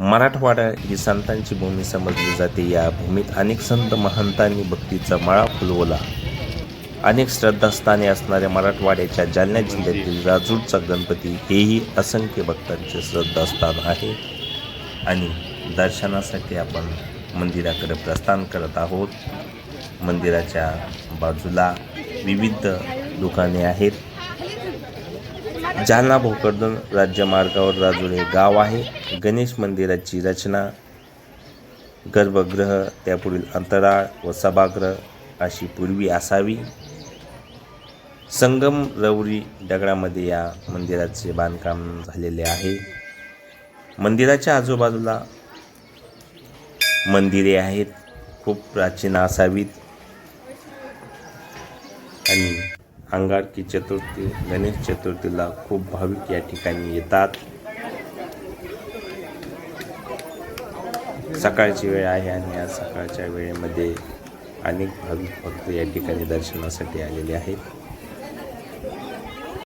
मराठवाडा ही संतांची भूमी समजली जाते. या भूमीत अनेक संत महंतांनी भक्तीचा मळा फुलवला. अनेक श्रद्धास्थाने असणाऱ्या मराठवाड्याच्या जालना जिल्ह्यातील राजूरचा गणपती हेही असंख्य भक्तांचे श्रद्धास्थान आहे. आणि दर्शनासाठी आपण मंदिराकडे प्रस्थान करत आहोत. मंदिराच्या बाजूला विविध दुकाने आहेत. जालना भोकरदन राज्यमार्गावर राजूर हे गाव आहे. गणेश मंदिराची रचना गर्भगृह त्यापुढील अंतराळ व सभागृह अशी पूर्वी असावी. संगम रवरी दगडामध्ये या मंदिराचे बांधकाम झालेले आहे. मंदिराच्या आजूबाजूला मंदिरे आहेत खूप प्राचीन असावीत. आणि अंगारकी चतुर्थी गणेश चतुर्थीला खूप भाविक या ठिकाणी येतात. सकाळची वेळ आहे आणि या सकाळच्या वेळेमध्ये अनेक भाविक भक्त या ठिकाणी दर्शनासाठी आलेले आहेत.